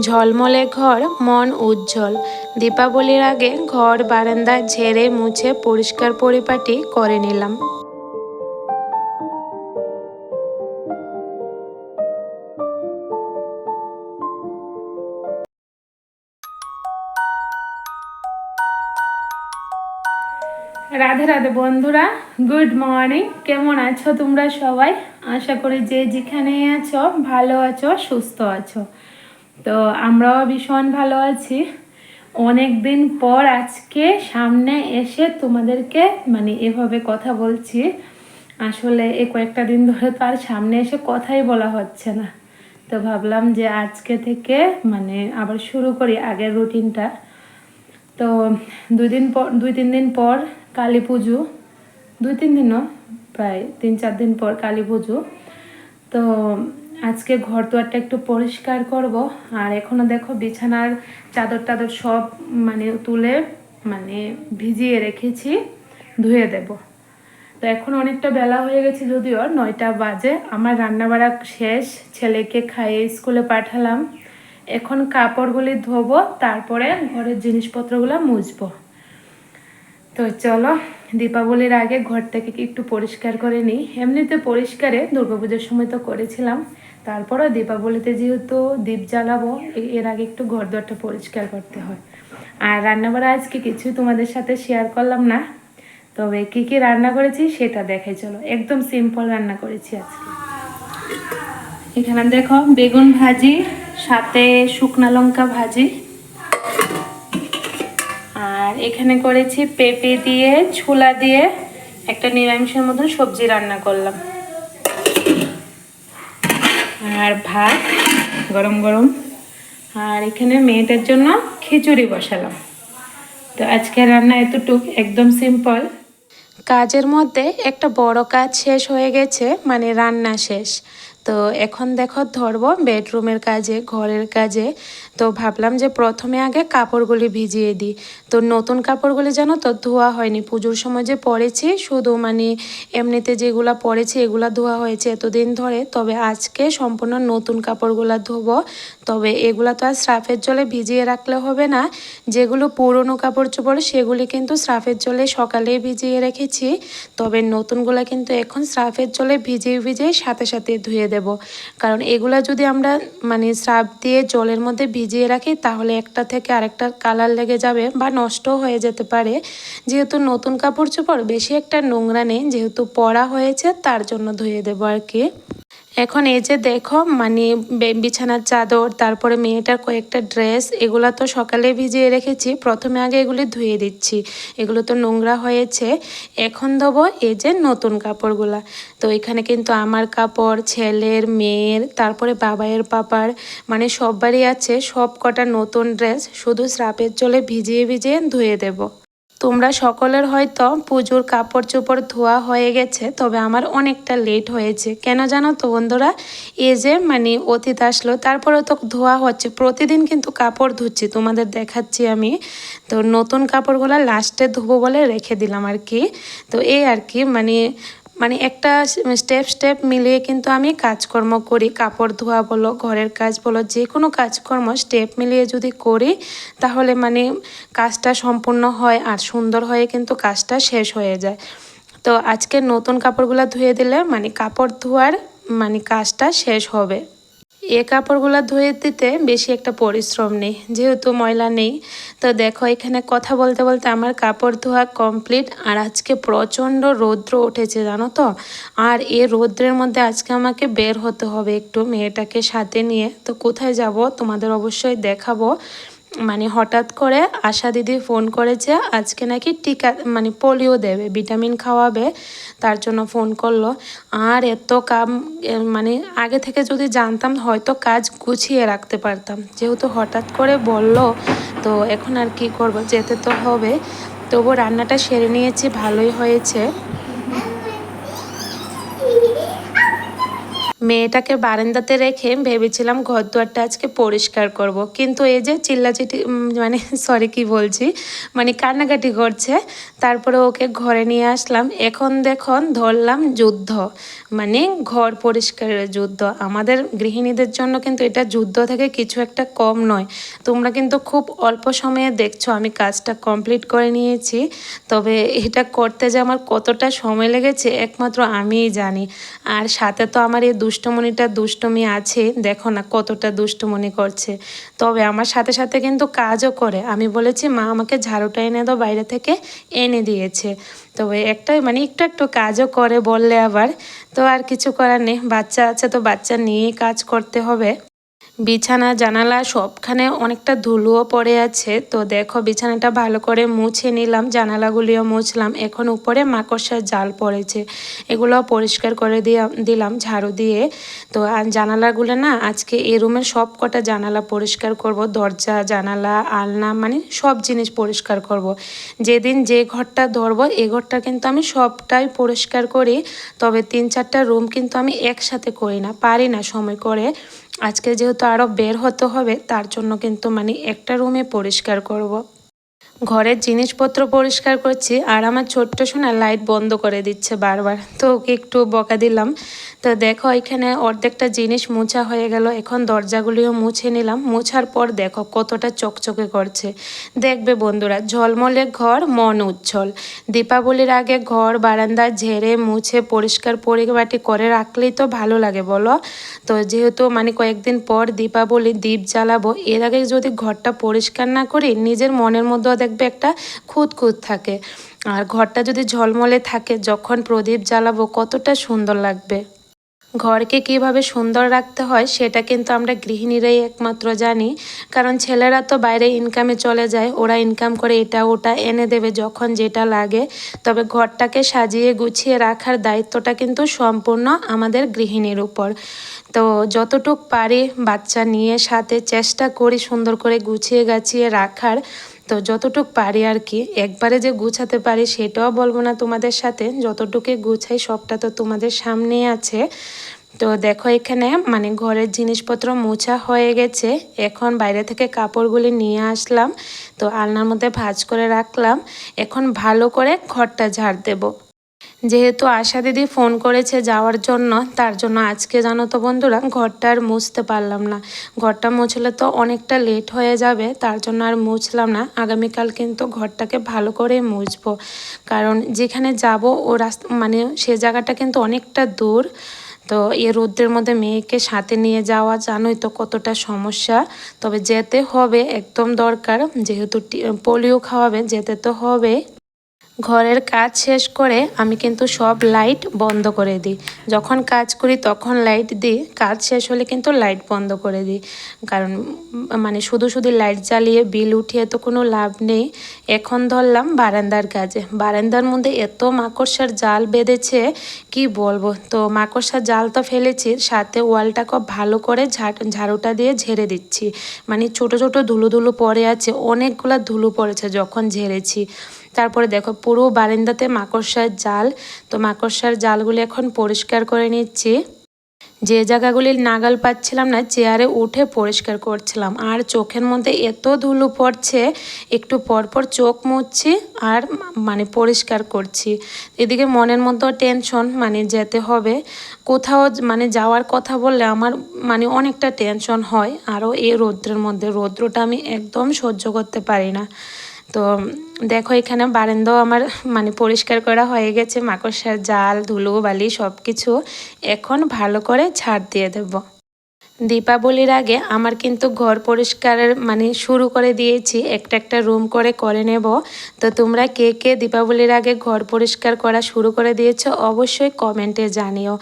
ঝলমলে ঘর, মন উজ্জ্বল। দীপাবলির আগে ঘর, বারান্দা ঝেড়ে মুছে পরিষ্কার পরিপাটি করে নিলাম। রাধে রাধে বন্ধুরা, গুড মর্নিং। কেমন আছো তোমরা সবাই? আশা করি যে যেখানে আছো, ভালো আছো, সুস্থ আছো। তো আমরাও ভীষণ ভালো আছি। অনেক দিন পর আজকে সামনে এসে তোমাদেরকে মানে এভাবে কথা বলছি। আসলে এই কয়েকটা দিন ধরে তো আর সামনে এসে কথাই বলা হচ্ছে না। তো ভাবলাম যে আজকে থেকে মানে আবার শুরু করি আগের রুটিনটা। তো দুই দিন পর, দুই তিন দিন পর কালী পুজো। দুই তিন দিনও, প্রায় তিন চার দিন পর কালী পুজো। তো আজকে ঘর দুয়ারটা একটু পরিষ্কার করব। আর এখনও দেখো বিছানার চাদর টাদর সব মানে তুলে মানে ভিজিয়ে রেখেছি, ধুয়ে দেব। তো এখন অনেকটা বেলা হয়ে গেছে যদিও, নয়টা বাজে। আমার রান্নাবাড়া শেষ, ছেলেকে খাইয়ে স্কুলে পাঠালাম। এখন কাপড়গুলি ধোবো, তারপরে ঘরের জিনিসপত্রগুলো মুছবো। তো চলো, দীপাবলির আগে ঘরটাকে কি একটু পরিষ্কার করে নিই। এমনিতে পরিষ্কারে দুর্গাপুজোর সময় তো করেছিলাম। তারপরও দীপাবলিতে যেহেতু দীপ জ্বালাবো এর আগে একটু ঘর দরটা পরিষ্কার করতে হয়। আর রান্নাবাড়া আজকে কিছু তোমাদের সাথে শেয়ার করলাম না। তবে কি কি রান্না করেছি সেটা দেখাই চলো। একদম সিম্পল রান্না করেছি আজকে। এখানে দেখো বেগুন ভাজি, সাথে শুকনা লঙ্কা ভাজি। আর এখানে করেছি পেঁপে দিয়ে, ছোলা দিয়ে একটা নিরামিষের মতন সবজি রান্না করলাম। আর ভাত, গরম গরম। আর এখানে মেয়েদের জন্য খিচুড়ি বসালাম। তো আজকে রান্না এতটুক, একদম সিম্পল কাজের মধ্যে একটা বড় কাজ শেষ হয়ে গেছে মানে রান্না শেষ। তো এখন দেখো ধরবো বেডরুমের কাজে, ঘরের কাজে। তো ভাবলাম যে প্রথমে আগে কাপড়গুলি ভিজিয়ে দিই। তো নতুন কাপড়গুলি জানো তো ধোয়া হয়নি। পুজোর সময় যে পরেছি, শুধু মানে এমনিতে যেগুলো পরেছি, এগুলো ধোয়া হয়েছে এতদিন ধরে। তবে আজকে সম্পূর্ণ নতুন কাপড়গুলো ধোবো। তবে এগুলো তো আর স্রাফের জলে ভিজিয়ে রাখলে হবে না। যেগুলো পুরনো কাপড় চোপড় সেগুলি কিন্তু স্রাফের জলে সকালেই ভিজিয়ে রেখেছি। তবে নতুনগুলো কিন্তু এখন স্রাফের জলে ভিজিয়ে ভিজিয়ে সাথে সাথে ধুয়ে দেব। কারণ এগুলো যদি আমরা মানে সার্ফ দিয়ে জলের মধ্যে ভিজিয়ে রাখি, তাহলে একটা থেকে আরেকটা কালার লেগে যাবে বা নষ্ট হয়ে যেতে পারে। যেহেতু নতুন কাপড় চোপড় বেশি একটা নোংরা নেই, যেহেতু পরা হয়েছে, তার জন্য ধুয়ে দেবো আর কি। এখন এই যে দেখো মানে বিছানার চাদর, তারপরে মেয়েটার কয়েকটা ড্রেস, এগুলো তো সকালে ভিজিয়ে রেখেছি। প্রথমে আগে এগুলি ধুয়ে দিচ্ছি। এগুলো তো নোংরা হয়েছে। এখন দেবো এই যে নতুন কাপড়গুলা। তো এখানে কিন্তু আমার কাপড়, ছেলের, মেয়ের, তারপরে বাবাইয়ের পাপার মানে সববারই আছে। সব কটা নতুন ড্রেস, শুধু স্রাপের জলে ভিজিয়ে ভিজিয়ে ধুয়ে দেবো। তোমরা সকলের হয়তো পুজোর কাপড় চোপড় ধোয়া হয়ে গেছে, তবে আমার অনেকটা লেট হয়েছে। কেন জানো তো বন্ধুরা? এ যে মানে অতীত আসলো তারপরে তো ধোয়া হচ্ছে। প্রতিদিন কিন্তু কাপড় ধুচ্ছি, তোমাদের দেখাচ্ছি আমি। তো নতুন কাপড়গুলো লাস্টে ধোবো বলে রেখে দিলাম আর কি। তো এই আর কি মানে মানে একটা স্টেপ স্টেপ মিলিয়ে কিন্তু আমি কাজকর্ম করি। কাপড় ধোয়া বলো, ঘরের কাজ বলো, যে কোনো কাজকর্ম স্টেপ মিলিয়ে যদি করি, তাহলে মানে কাজটা সম্পূর্ণ হয় আর সুন্দর হয়ে কিন্তু কাজটা শেষ হয়ে যায়। তো আজকে নতুন কাপড়গুলো ধুয়ে দিলে মানে কাপড় ধোয়ার মানে কাজটা শেষ হবে। এ কাপড়গুলো ধুয়ে দিতে বেশি একটা পরিশ্রম নেই। যেহেতু ময়লা নেই, তো দেখো এখানে কথা বলতে বলতে আমার কাপড় ধোয়া কমপ্লিট আর আজকে প্রচণ্ড রৌদ্র উঠেছে, জানো তো? আর এ রৌদ্রের মধ্যে আজকে আমাকে বের হতে হবে একটু মেয়েটাকে সাথে নিয়ে। তো কোথায় যাব? তোমাদের অবশ্যই দেখাবো। মানে হঠাৎ করে আশা দিদি ফোন করেছে, আজকে নাকি টিকা মানে পোলিও দেবে, ভিটামিন খাওয়াবে, তার জন্য ফোন করল। আর এত কাম মানে আগে থেকে যদি জানতাম, হয়তো কাজ গুছিয়ে রাখতে পারতাম। যেহেতু হঠাৎ করে বলল, তো এখন আর কি করব, যেতে তো হবে। তবু রান্নাটা সেরে নিয়েছি, ভালোই হয়েছে। মেয়েটাকে বারান্দাতে রেখে ভেবেছিলাম ঘর দুয়ারটা আজকে পরিষ্কার করব। কিন্তু এই যে চিল্লাচিটি মানে সরি কি বলছি? মানে কান্নাকাটি করছে। তারপরে ওকে ঘরে নিয়ে আসলাম। এখন দেখুন, ধরলাম যুদ্ধ। মানে ঘর পরিষ্কারের যুদ্ধ। আমাদের গৃহিণীদের জন্য কিন্তু এটা যুদ্ধ থেকে কিছু একটা কম নয়। তোমরা কিন্তু খুব অল্প সময়ে দেখছ, আমি কাজটা কমপ্লিট করে নিয়েছি। তবে এটা করতে যে আমার কতটা সময় লেগেছে, একমাত্র আমিই জানি। আর সাথে তো আমার এই দুষ্টমণিটা দুষ্টমি আছে, দেখো না কতটা দুষ্টমণি করছে। তবে আমার সাথে সাথে কিন্তু কাজও করে। আমি বলেছি, মা, আমাকে ঝাড়ুটা এনে দাও, বাইরে থেকে এনে দিয়েছে। তবে একটাই মানে একটু একটু কাজও করে বললে আবার। তো আর কিছু করার নেই। বাচ্চা আছে তো বাচ্চা নিয়েই কাজ করতে হবে। বিছানা, জানালা সবখানে অনেকটা ধুলোও পড়ে আছে। তো দেখো বিছানাটা ভালো করে মুছে নিলাম, জানালাগুলিও মুছলাম। এখন উপরে মাকড়সার জাল পড়েছে। এগুলো পরিষ্কার করে দিয়ে, দিলাম ঝাড়ু দিয়ে। তো জানালাগুলো না, আজকে এই রুমের সব কটা জানালা পরিষ্কার করব। দরজা, জানালা, আলনা মানে সব জিনিস পরিষ্কার করব। যেদিন যে ঘরটা ধরবো, এ ঘরটা কিন্তু আমি সবটাই পরিষ্কার করি। তবে তিন চারটা রুম কিন্তু আমি একসাথে করি না, পারি না সময় করে। আজকে যেহেতু আরও বের হতে হবে তার জন্য কিন্তু মানে একটা রুমে পরিষ্কার করব। ঘরের জিনিসপত্র পরিষ্কার করছি আর আমার ছোট্ট সোনা লাইট বন্ধ করে দিচ্ছে বারবার। তো ওকে একটু বকা দিলাম। তো দেখো এখানে অর্ধেকটা জিনিস মোছা হয়ে গেল। এখন দরজাগুলিও মুছে নিলাম। মোছার পর দেখো কতটা চকচকে করছে। দেখবে বন্ধুরা, ঝলমলে ঘর, মন উজ্জ্বল। দীপাবলির আগে ঘর, বারান্দা ঝেড়ে মুছে পরিষ্কার পরিবাটি করে রাখলেই তো ভালো লাগে, বলো? তো যেহেতু মানে কয়েকদিন পর দীপাবলি দ্বীপ জ্বালাবো, এর আগে যদি ঘরটা পরিষ্কার না করি, নিজের মনের মধ্যেও দেখবে একটা খুঁত খুঁত থাকে। আর ঘরটা যদি ঝলমলে থাকে, যখন প্রদীপ জ্বালাবো কতটা সুন্দর লাগবে। ঘরকে কীভাবে সুন্দর রাখতে হয়, সেটা কিন্তু আমরা গৃহিণীরাই একমাত্র জানি। কারণ ছেলেরা তো বাইরে ইনকামে চলে যায়, ওরা ইনকাম করে এটা ওটা এনে দেবে যখন যেটা লাগে। তবে ঘরটাকে সাজিয়ে গুছিয়ে রাখার দায়িত্বটা কিন্তু সম্পূর্ণ আমাদের গৃহিণীর উপর। তো যতটুক পারি বাচ্চা নিয়ে সাথে চেষ্টা করি সুন্দর করে গুছিয়ে গাছিয়ে রাখার। তো যতটুক পারি আর কি, একবারে যে গুছাতে পারি সেটাও বলব না তোমাদের সাথে। যতটুকু গুছাই সবটা তো তোমাদের সামনে আছে। তো দেখো এখানে মানে ঘরের জিনিসপত্র মোছা হয়ে গেছে। এখন বাইরে থেকে কাপড়গুলি নিয়ে আসলাম। তো আলনার মধ্যে ভাজ করে রাখলাম। এখন ভালো করে ঘরটা ঝাড় দেবো। যেহেতু আশা দিদি ফোন করেছে যাওয়ার জন্য, তার জন্য আজকে জানো তো বন্ধুরা, ঘরটা আর মুছতে পারলাম না। ঘরটা মুছলে তো অনেকটা লেট হয়ে যাবে, তার জন্য আর মুছলাম না। আগামীকাল কিন্তু ঘরটাকে ভালো করে মুছবো। কারণ যেখানে যাব, ও রাস্তা মানে সে জায়গাটা কিন্তু অনেকটা দূর। তো এ রোদ্রের মধ্যে মেয়েকে সাথে নিয়ে যাওয়া জানোই তো কতটা সমস্যা। তবে যেতে হবে, একদম দরকার। যেহেতু পোলিও খাওয়াবে, যেতে তো হবে। ঘরের কাজ শেষ করে আমি কিন্তু সব লাইট বন্ধ করে দিই। যখন কাজ করি তখন লাইট দিই, কাজ শেষ হলে কিন্তু লাইট বন্ধ করে দিই। কারণ মানে শুধু শুধু লাইট জ্বালিয়ে বিল উঠিয়ে তো কোনো লাভ নেই। এখন ধরলাম বারান্দার কাজে। বারান্দার মধ্যে এত মাকড়সার জাল বেঁধেছে, কি বলব? তো মাকড়সার জাল তো ফেলেছি, সাথে ওয়ালটাকে ভালো করে ঝাড়ুটা দিয়ে ঝেড়ে দিচ্ছি। মানে ছোট ছোট ধুলো ধুলো পড়ে আছে, অনেকগুলো ধুলো পড়েছে যখন ঝেড়েছি। তারপরে দেখো, পুরো বারান্দাতে মাকড়সার জাল। তো মাকড়সার জালগুলি এখন পরিষ্কার করে নিচ্ছি। যে জায়গাগুলি নাগাল পাচ্ছিলাম না, চেয়ারে উঠে পরিষ্কার করছিলাম। আর চোখের মধ্যে এত ধুলো পড়ছে, একটু পরপর চোখ মুছছি আর মানে পরিষ্কার করছি। এদিকে মনের মধ্যেও টেনশন মানে যেতে হবে। কোথাও মানে যাওয়ার কথা বললে আমার মানে অনেকটা টেনশন হয়। আরও এই রৌদ্রের মধ্যে রৌদ্রটা আমি একদম সহ্য করতে পারি না। তো দেখো, এখানে বারান্দাও আমার মানে পরিষ্কার করা হয়ে গেছে। মাকড়সার জাল, ধুলো, বালি সব কিছু এখন ভালো করে ছাড় দিয়ে দেবো। দীপাবলির আগে আমার কিন্তু ঘর পরিষ্কারের মানে শুরু করে দিয়েছি। একটা একটা রুম করে করে নেব। তো তোমরা কে কে দীপাবলির আগে ঘর পরিষ্কার করা শুরু করে দিয়েছ অবশ্যই কমেন্টে জানিও।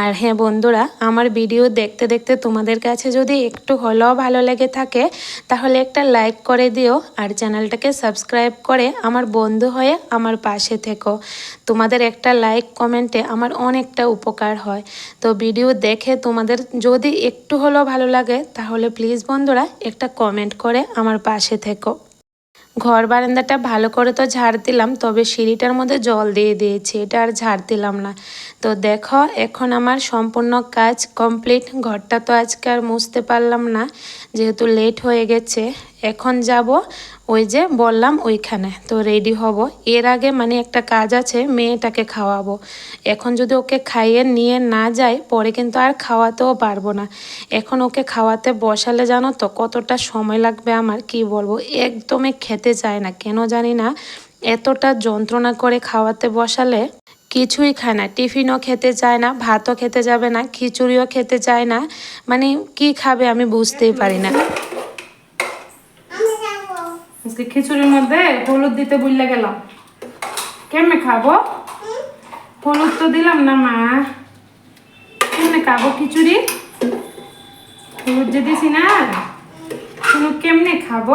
আর হ্যাঁ বন্ধুরা, আমার ভিডিও দেখতে দেখতে তোমাদের কাছে যদি একটু হলেও ভালো লেগে থাকে, তাহলে একটা লাইক করে দিও আর চ্যানেলটাকে সাবস্ক্রাইব করে আমার বন্ধু হয়ে আমার পাশে থেকো। তোমাদের একটা লাইক কমেন্টে আমার অনেকটা উপকার হয়। তো ভিডিও দেখে তোমাদের যদি একটু হলেও ভালো লাগে, তাহলে প্লিজ বন্ধুরা একটা কমেন্ট করে আমার পাশে থেকো। ঘর বারান্দাটা ভালো করে তো ঝাড় দিলাম, তবে সিঁড়িটার মধ্যে জল দিয়ে দিয়েছি, এটা আর ঝাড় দিলাম না। তো দেখো, এখন আমার সম্পূর্ণ কাজ কমপ্লিট ঘরটা তো আজকে আর মুছতে পারলাম না যেহেতু লেট হয়ে গেছে, এখন যাব, ওই যে বললাম ওইখানে। তো রেডি হব। এর আগে মানে একটা কাজ আছে, মেয়েটাকে খাওয়াবো। এখন যদি ওকে খাইয়ে নিয়ে না যাই পরে কিন্তু আর খাওয়াতেও পারব না। এখন ওকে খাওয়াতে বসালে জানো তো, কতটা সময় লাগবে আমার, কি বলব? একদমই খেতে চায় না। কেন জানি না, এতটা যন্ত্রণা করে খাওয়াতে বসালে কিছুই খায় না। টিফিনও খেতে চায় না ভাতও খেতে যাবে না খিচুড়িও খেতে চায় না। মানে কি খাবে আমি বুঝতেই পারি না। আজকে খিচুড়ির মধ্যে হলুদ দিতে বুঝলে গেলাম। কেমনে খাব? হলুদ তো দিলাম না মা। কেমনে খাব খিচুড়ি? হলুদ যে দিছি না হলুদ কেমনে খাব?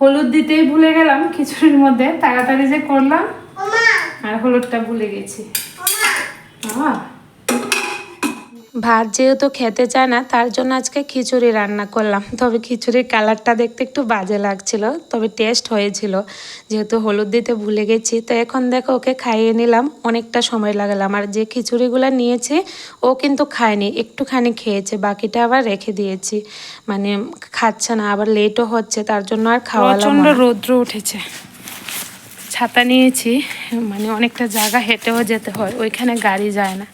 হলুদ দিতেই ভুলে গেলাম খিচুড়ির মধ্যে তাড়াতাড়ি যে করলাম। আর হলুদটা ভুলে গেছি। ভাত যেহেতু খেতে চায় না তার জন্য আজকে খিচুড়ি রান্না করলাম। তবে খিচুড়ির কালারটা দেখতে একটু বাজে লাগছিল তবে টেস্ট হয়েছিল। যেহেতু হলুদ দিতে ভুলে গেছি তো এখন দেখো ওকে খাইয়ে নিলাম অনেকটা সময় লাগালাম। আর যে খিচুড়িগুলো নিয়েছে ও কিন্তু খায়নি একটুখানি খেয়েছে বাকিটা আবার রেখে দিয়েছি। মানে খাচ্ছে না আবার লেটও হচ্ছে তার জন্য আর খাওয়া প্রচণ্ড। রৌদ্র উঠেছে। ছাতা নিয়েছি মানে অনেকটা জায়গা হেঁটেও যেতে হয় ওইখানে গাড়ি যায় না।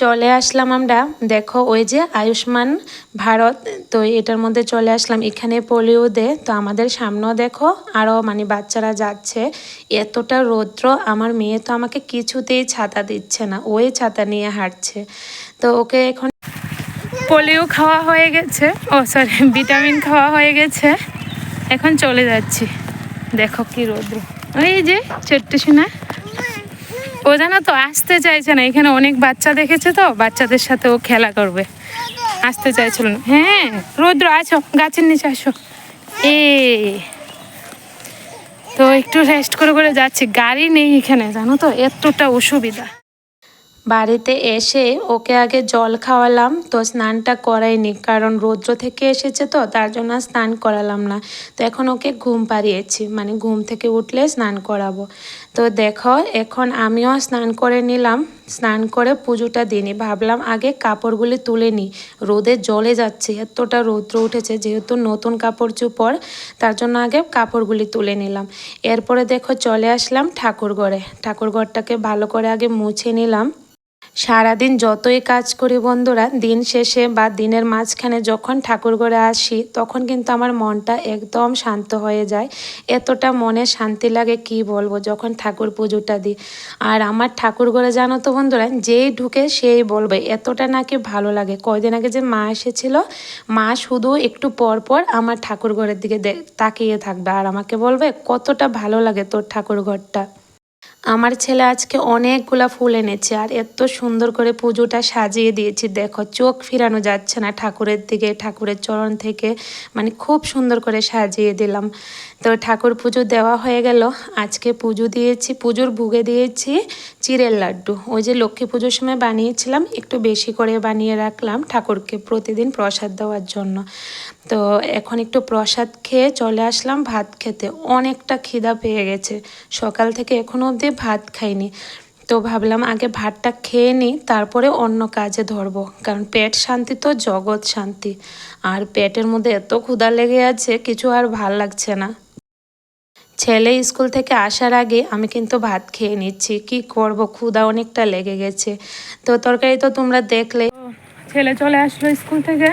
চলে আসলাম আমরা দেখো ওই যে আয়ুষ্মান ভারত তো এটার মধ্যে চলে আসলাম এখানে পোলিও দে তো আমাদের সামনেও দেখো আরও মানে বাচ্চারা যাচ্ছে। এতটা রৌদ্র আমার মেয়ে তো আমাকে কিছুতেই ছাতা দিচ্ছে না ওই ছাতা নিয়ে হাঁটছে। তো ওকে এখন পোলিও খাওয়া হয়ে গেছে ও সরি ভিটামিন খাওয়া হয়ে গেছে এখন চলে যাচ্ছি। দেখো কি রৌদ্র। ওই যে ছোট্ট সোনা ও জানো তো, আসতে চাইছে না। এখানে অনেক বাচ্চা দেখেছে তো, বাচ্চাদের সাথে ও খেলা করবে। আসতে চাইছিল না। হ্যাঁ রৌদ্র, আছো, গাছের নিচে আসো। এ। তো একটু রেস্ট করে করে যাচ্ছি। গাড়ি নেই এখানে, জানো তো, এতটা অসুবিধা। বাড়িতে এসে ওকে আগে জল খাওয়ালাম, তো স্নানটা করাইনি, কারণ রৌদ্র থেকে এসেছে তো, তার জন্য স্নান করালাম না। তো এখন ওকে ঘুম পাড়িয়েছি মানে ঘুম থেকে উঠলে স্নান করাবো। তো দেখো, এখন আমিও স্নান করে নিলাম, স্নান করে পুজোটা দিইনি, ভাবলাম আগে কাপড়গুলি তুলে নিই, রোদে জলে যাচ্ছে, এতটা রৌদ্র উঠেছে, যেহেতু নতুন কাপড় চোপড়, তার জন্য আগে কাপড়গুলি তুলে নিলাম। এরপরে দেখো চলে আসলাম ঠাকুরঘরে, ঠাকুরঘরটাকে ভালো করে আগে মুছে নিলাম। সারাদিন যতই কাজ করি বন্ধুরা, দিন শেষে বা দিনের মাঝখানে যখন ঠাকুর ঘরে আসি, তখন কিন্তু আমার মনটা একদম শান্ত হয়ে যায়। এতটা মনে শান্তি লাগে কি বলব যখন ঠাকুর পুজোটা দিই। আর আমার ঠাকুর ঘরে জানো তো বন্ধুরা, যেই ঢুকে সেই বলবে, এতটা নাকি ভালো লাগে। কয়দিন আগে যে মা এসেছিল, মা শুধু একটু পর পর আমার ঠাকুর ঘরের দিকে তাকিয়ে থাকবে। আর আমাকে বলবে, কতটা ভালো লাগে তোর ঠাকুর ঘরটা। আমার ছেলে আজকে অনেকগুলা ফুল এনেছে আর এত সুন্দর করে পুজোটা সাজিয়ে দিয়েছি। দেখো, চোখ ফিরানো যাচ্ছে না ঠাকুরের দিকে, ঠাকুরের চরণ থেকে। মানে খুব সুন্দর করে সাজিয়ে দিলাম। তো ঠাকুর পুজো দেওয়া হয়ে গেল। আজকে পুজো দিয়েছি, পুজোর ভুগে দিয়েছি চিড়ের লাড্ডু। ওই যে লক্ষ্মী পুজোর সময় বানিয়েছিলাম, একটু বেশি করে বানিয়ে রাখলাম ঠাকুরকে প্রতিদিন প্রসাদ দেওয়ার জন্য। তো এখন একটু প্রসাদ খেয়ে চলে আসলাম ভাত খেতে। অনেকটা খিদা পেয়ে গেছে। সকাল থেকে এখনও অবধি ভাত খাইনি। তো ভাবলাম আগে ভাতটা খেয়ে নিই, তারপরে অন্য কাজে ধরবো। কারণ পেট শান্তি তো, জগৎ শান্তি। আর পেটের মধ্যে এত ক্ষুধা লেগে আছে, কিছু আর ভালো লাগছে না। ছেলে স্কুল থেকে আসার আগে আমি কিন্তু ভাত খেয়ে নিচ্ছি। কি করব, ক্ষুধা অনেকটা লেগে গেছে। তো তরকারি তো তোমরা দেখলে। ছেলে চলে আসলো স্কুল থেকে।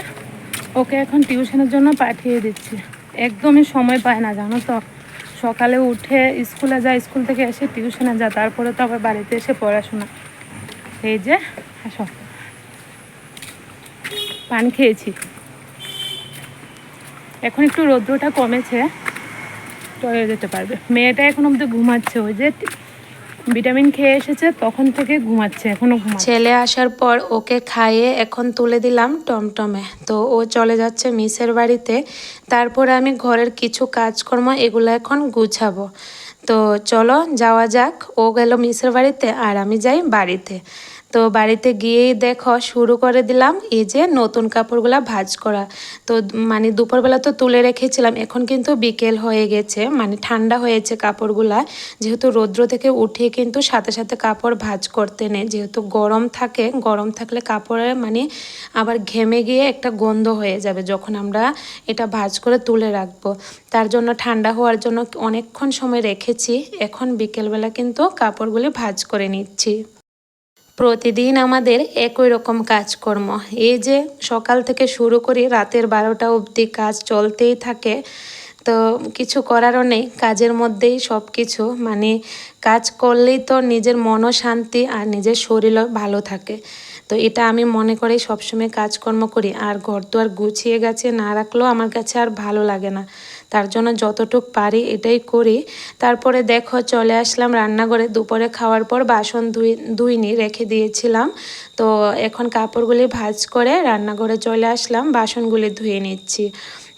ওকে এখন টিউশনের জন্য পাঠিয়ে দিচ্ছি। একদমই সময় পায় না, জানো তো। সকালে উঠে স্কুলে যায়, স্কুল থেকে এসে টিউশনে যায়, তারপরে তো আবার বাড়িতে এসে পড়াশোনা। এই যে, আসো। পান খেয়েছি। এখন একটু রৌদ্রটা কমেছে, চলে যেতে পারবে। মেয়েটা এখন অব্দি ঘুমাচ্ছে, ওই যে ভিটামিন খেয়ে এসেছে, তখন থেকে ঘুমাচ্ছে, এখনও ঘুমাচ্ছে। ছেলে আসার পর ওকে খাইয়ে এখন তুলে দিলাম টমটমে। তো ও চলে যাচ্ছে মিসের বাড়িতে, তারপর আমি ঘরের কিছু কাজকর্ম এগুলো এখন গুছাবো। তো চলো যাওয়া যাক, ও গেল মিসের বাড়িতে আর আমি যাই বাড়িতে। তো বাড়িতে গিয়েই দেখো, শুরু করে দিলাম এই যে নতুন কাপড়গুলা ভাজ করা। তো মানে দুপুরবেলা তো তুলে রেখেছিলাম, এখন কিন্তু বিকেল হয়ে গেছে মানে ঠান্ডা হয়েছে কাপড়গুলা। যেহেতু রৌদ্র থেকে উঠে কিন্তু সাথে সাথে কাপড় ভাজ করতে নেই, যেহেতু গরম থাকে, গরম থাকলে কাপড়ে মানে আবার ঘেমে গিয়ে একটা গন্ধ হয়ে যাবে যখন আমরা এটা ভাজ করে তুলে রাখব। তার জন্য ঠান্ডা হওয়ার জন্য অনেকক্ষণ সময় রেখেছি, এখন বিকেলবেলা কিন্তু কাপড়গুলি ভাজ করে নিচ্ছি। প্রতিদিন আমাদের একই রকম কাজকর্ম। এই যে সকাল থেকে শুরু করি, রাতের বারোটা অবধি কাজ চলতেই থাকে। তো কিছু করারও নেই, কাজের মধ্যেই সব কিছু মানে কাজ করলেই তো নিজের মনও শান্তি আর নিজের শরীরও ভালো থাকে। তো এটা আমি মনে করি সবসময় কাজকর্ম করি। আর ঘর আর গুছিয়ে গেছে না রাখলেও আমার কাছে আর ভালো লাগে না। তার জন্য যতটুক পারি এটাই করি। তারপরে দেখো চলে আসলাম রান্নাঘরে। দুপুরে খাওয়ার পর বাসন ধুই, ধুইনি, রেখে দিয়েছিলাম। তো এখন কাপড়গুলি ভাজ করে রান্নাঘরে চলে আসলাম, বাসনগুলি ধুয়ে নিচ্ছি।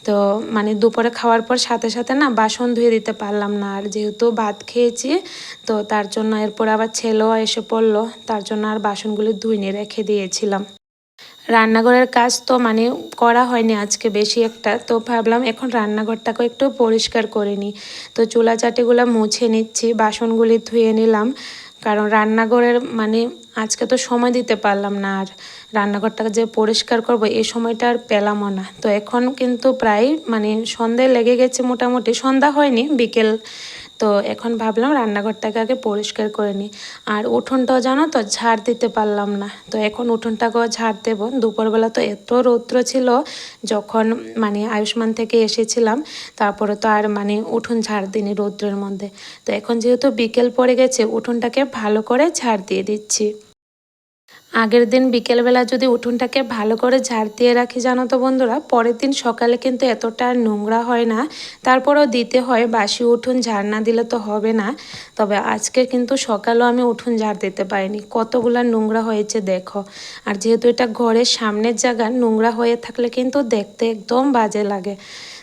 তো মানে দুপুরে খাওয়ার পর সাথে সাথে না বাসন ধুয়ে দিতে পারলাম না। আর যেহেতু ভাত খেয়েছি, তো তার জন্য এরপর আবার ছেলেও এসে পড়ল। তার জন্য আর বাসনগুলি ধুইনি, রেখে দিয়েছিলাম। রান্নাঘরের কাজ তো মানে করা হয়নি আজকে বেশি একটা, তো ভাবলাম এখন রান্নাঘরটাকে একটু পরিষ্কার করে নিই। তো চুলা চাটিগুলো মুছে নিচ্ছি, বাসনগুলি ধুয়ে নিলাম। কারণ রান্নাঘরের মানে আজকে তো সময় দিতে পারলাম না আর রান্নাঘরটাকে যে পরিষ্কার করব, এই সময়টা আর পেলামও না। তো এখন কিন্তু প্রায় মানে সন্ধে লেগে গেছে মোটামুটি, সন্ধ্যা হয়নি, বিকেল তো এখন ভাবলাম রান্নাঘরটাকে আগে পরিষ্কার করে নিই। আর উঠোনটাও জানো তো ঝাড় দিতে পারলাম না। তো এখন উঠোনটাকেও ঝাড় দেবো। দুপুরবেলা তো এত রৌদ্র ছিল, যখন মানে আয়ুষ্মান থেকে এসেছিলাম, তারপরে তো আর মানে উঠোন ঝাড় দিইনি রৌদ্রের মধ্যে। তো এখন যেহেতু বিকেল পড়ে গেছে, উঠোনটাকে ভালো করে ঝাড় দিয়ে দিচ্ছি। আগের দিন বিকেলবেলা যদি উঠোনটাকে ভালো করে ঝাড় দিয়ে রাখি, জানো তো বন্ধুরা, পরের দিন সকালে কিন্তু এতটা নোংরা হয় না, তারপরেও দিতে হয় বাসি উঠোন, ঝাড় না দিলে তো হবে না। তবে আজকে কিন্তু সকালেও আমি উঠোন ঝাড় দিতে পারিনি, কতগুলা নোংরা হয়েছে দেখো। আর যেহেতু এটা ঘরের সামনের জায়গা, নোংরা হয়ে থাকলে কিন্তু দেখতে একদম বাজে লাগে।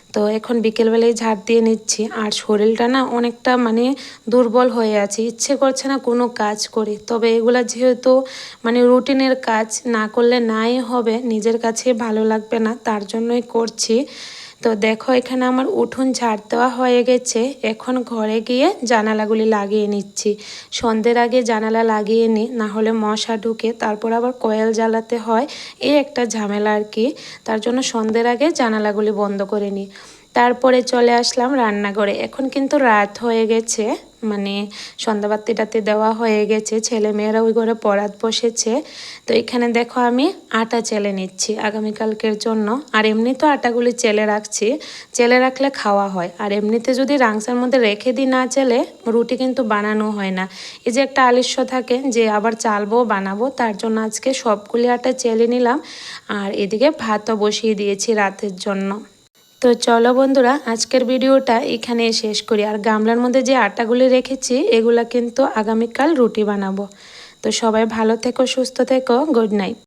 তো এখন বিকেলবেলায় ঝাড় দিয়ে নিচ্ছি। আর শরীরটা না অনেকটা মানে দুর্বল হয়ে আছে। ইচ্ছে করছে না কোনো কাজ করি। তবে এগুলা যেহেতু মানে রুটিনের কাজ না করলে নাই হবে, নিজের কাছে ভালো লাগবে না, তার জন্যই করছি। তো দেখো, এখানে আমার উঠোন ঝাড় দেওয়া হয়ে গেছে। এখন ঘরে গিয়ে জানালাগুলি লাগিয়ে নিচ্ছি। সন্ধ্যের আগে জানালা লাগিয়ে নিই না হলে মশা ঢুকে। তারপর আবার কয়েল জ্বালাতে হয়, এই একটা ঝামেলা আর কি। তার জন্য সন্ধ্যের আগে জানালাগুলি বন্ধ করে নিই তারপরে চলে আসলাম রান্নাঘরে। এখন কিন্তু রাত হয়ে গেছে। মানে সন্ধ্যাবাতিটাতে দেওয়া হয়ে গেছে। ছেলে মেয়েরা ওই ঘরে পড়াত বসেছে। তো এখানে দেখো আমি আটা চেলে নিচ্ছি আগামীকালকের জন্য। আর এমনি তো আটাগুলি চেলে রাখছি। চেলে রাখলে খাওয়া হয়। আর এমনিতে যদি রাংসার মধ্যে রেখে দিই না চেলে, রুটি কিন্তু বানানো হয় না। এই যে একটা আলিস্য থাকে যে আবার চালবো, বানাবো, তার জন্য আজকে সবগুলি আটা চেলে নিলাম। আর এদিকে ভাতও বসিয়ে দিয়েছি রাতের জন্য। তো চলো বন্ধুরা, আজকের ভিডিওটা এখানে শেষ করি। আর গামলার মধ্যে যে আটাগুলি রেখেছি, এগুলা কিন্তু আগামীকাল রুটি বানাবো। তো সবাই ভালো থেকো, সুস্থ থেকো, গুড নাইট।